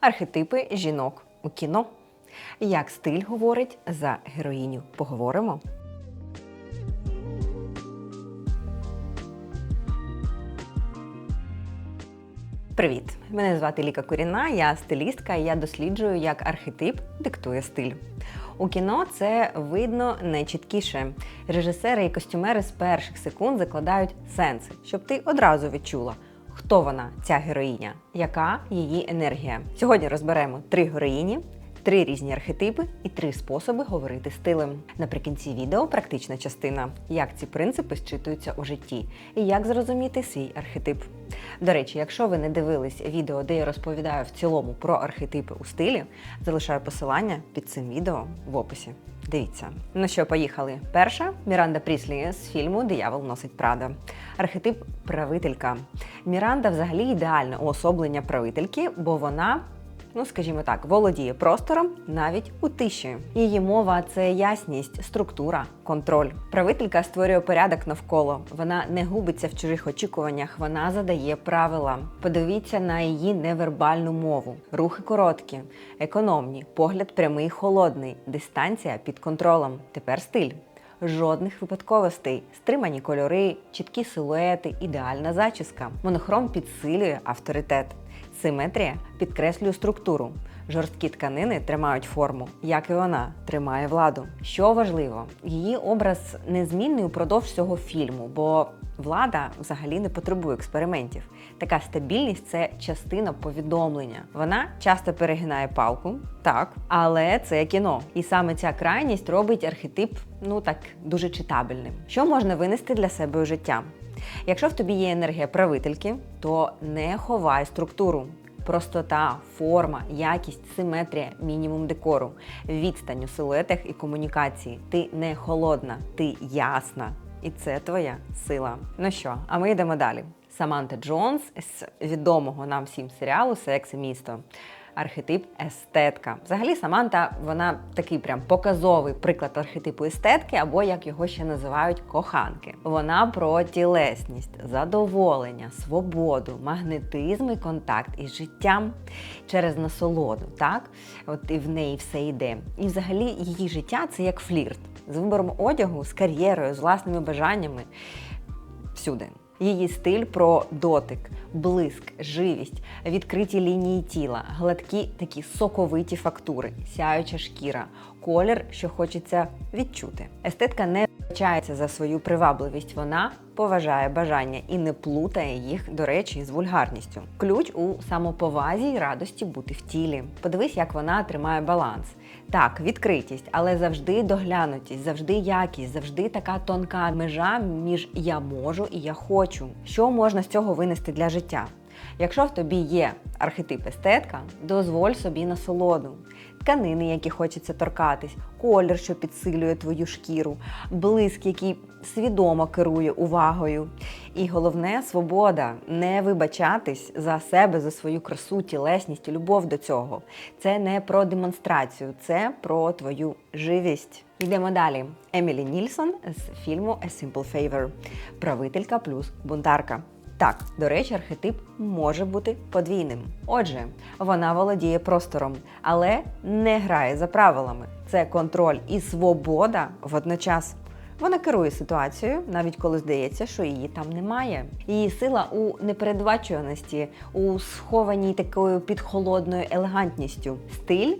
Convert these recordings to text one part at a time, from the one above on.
Архетипи жінок у кіно. Як стиль говорить за героїню. Поговоримо. Привіт! Мене звати Ліка Куріна, я стилістка і я досліджую, як архетип диктує стиль. У кіно це видно найчіткіше. Режисери і костюмери з перших секунд закладають сенси, щоб ти одразу відчула, хто вона, ця героїня, яка її енергія. Сьогодні розберемо три героїні, три різні архетипи і три способи говорити стилем. Наприкінці відео практична частина, як ці принципи зчитуються у житті і як зрозуміти свій архетип. До речі, якщо ви не дивились відео, де я розповідаю в цілому про архетипи у стилі, залишаю посилання під цим відео в описі. Дивіться. Ну що, поїхали. Перша Міранда Пріслі з фільму Диявол носить Прада. Архетип правителька. Міранда взагалі ідеальне уособлення правительки, бо вона ну скажімо так, володіє простором навіть у тиші. Її мова це ясність, структура, контроль. Правителька створює порядок навколо. Вона не губиться в чужих очікуваннях, вона задає правила. Подивіться на її невербальну мову. Рухи короткі, економні, погляд прямий, холодний, дистанція під контролем. Тепер стиль. Жодних випадковостей, стримані кольори, чіткі силуети, ідеальна зачіска. Монохром підсилює авторитет. Симетрія підкреслює структуру. Жорсткі тканини тримають форму, як і вона тримає владу. Що важливо, її образ незмінний упродовж всього фільму, бо влада взагалі не потребує експериментів. Така стабільність це частина повідомлення. Вона часто перегинає палку, так, але це кіно. І саме ця крайність робить архетип ну так дуже читабельним. Що можна винести для себе у життя? Якщо в тобі є енергія правительки, то не ховай структуру. Простота, форма, якість, симетрія, мінімум декору, відстань у силуетах і комунікації. Ти не холодна, ти ясна. І це твоя сила. Ну що, а ми йдемо далі. Саманта Джонс з відомого нам всім серіалу Секс і місто. Архетип естетка. Взагалі, Саманта вона такий прям показовий приклад архетипу естетки, або як його ще називають коханки. Вона про тілесність, задоволення, свободу, магнетизм і контакт із життям через насолоду. Так, от і в неї все йде. І взагалі її життя це як флірт з вибором одягу, з кар'єрою, з власними бажаннями всюди. Її стиль про дотик, блиск, живість, відкриті лінії тіла, гладкі такі соковиті фактури, сяюча шкіра, колір, що хочеться відчути. Естетка не вбачається за свою привабливість. Вона поважає бажання і не плутає їх, до речі, з вульгарністю. Ключ у самоповазі й радості бути в тілі. Подивись, як вона тримає баланс. Так, відкритість, але завжди доглянутість, завжди якість, завжди така тонка межа між я можу і я хочу. Що можна з цього винести для життя? Якщо в тобі є архетип естетка, дозволь собі насолоду. Тканини, які хочеться торкатись, колір, що підсилює твою шкіру, блиск, який свідомо керує увагою. І головне свобода не вибачатись за себе, за свою красу, тілесність, любов до цього. Це не про демонстрацію, це про твою живість. Йдемо далі. Емілі Нільсон з фільму A Simple Favor. Правителька плюс бунтарка. Так, до речі, архетип може бути подвійним. Отже, вона володіє простором, але не грає за правилами. Це контроль і свобода водночас. Вона керує ситуацією, навіть коли здається, що її там немає. Її сила у непередбачуваності, у схованій такою підхолодною елегантністю. Стиль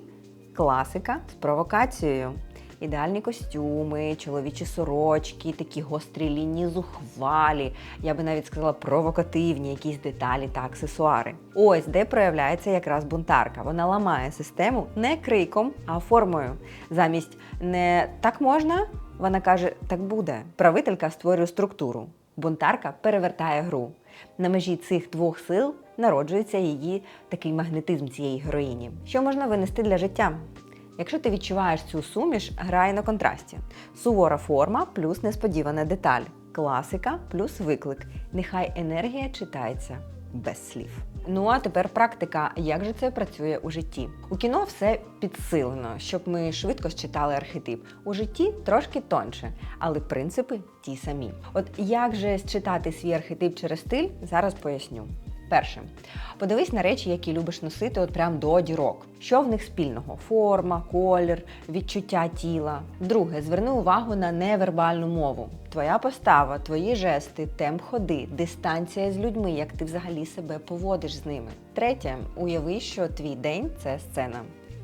класика з провокацією. Ідеальні костюми, чоловічі сорочки, такі гострі лінії зухвалі, я би навіть сказала провокативні якісь деталі та аксесуари. Ось де проявляється якраз бунтарка. Вона ламає систему не криком, а формою. Замість не так можна, вона каже, так буде. Правителька створює структуру. Бунтарка перевертає гру. На межі цих двох сил народжується її такий магнетизм цієї героїні. Що можна винести для життя? Якщо ти відчуваєш цю суміш, грає на контрасті. Сувора форма плюс несподівана деталь. Класика плюс виклик. Нехай енергія читається без слів. Ну а тепер практика, як же це працює у житті. У кіно все підсилено, щоб ми швидко считали архетип. У житті трошки тонше, але принципи ті самі. От як же считати свій архетип через стиль, зараз поясню. Перше, подивись на речі, які любиш носити, от прям до дірок. Що в них спільного? Форма, колір, відчуття тіла. Друге, зверни увагу на невербальну мову. Твоя постава, твої жести, темп ходи, дистанція з людьми, як ти взагалі себе поводиш з ними. Третє, уяви, що твій день це сцена.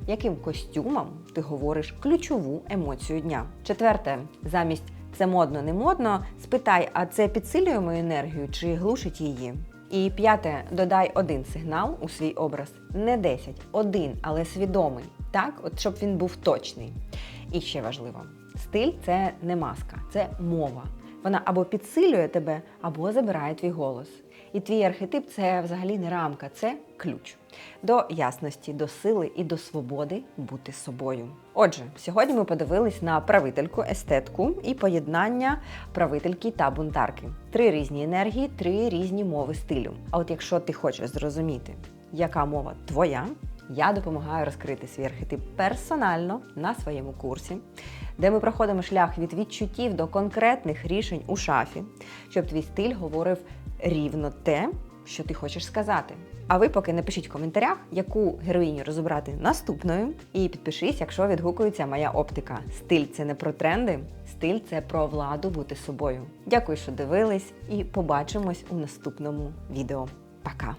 Яким костюмом ти говориш ключову емоцію дня? Четверте, замість це модно, не модно, спитай, а це підсилює мою енергію чи глушить її? І п'яте, додай один сигнал у свій образ. Не 10, один, але свідомий. Так, от щоб він був точний. І ще важливо: стиль це не маска, це мова. Вона або підсилює тебе, або забирає твій голос. І твій архетип це взагалі не рамка, це ключ до ясності, до сили і до свободи бути собою. Отже, сьогодні ми подивились на правительку, естетку і поєднання правительки та бунтарки. Три різні енергії, три різні мови стилю. А от якщо ти хочеш зрозуміти, яка мова твоя, я допомагаю розкрити свій архетип персонально на своєму курсі, де ми проходимо шлях від відчуттів до конкретних рішень у шафі, щоб твій стиль говорив рівно те, що ти хочеш сказати. А ви поки напишіть в коментарях, яку героїню розібрати наступною, і підпишись, якщо відгукується моя оптика. Стиль це не про тренди, стиль це про владу бути собою. Дякую, що дивились, і побачимось у наступному відео. Пока!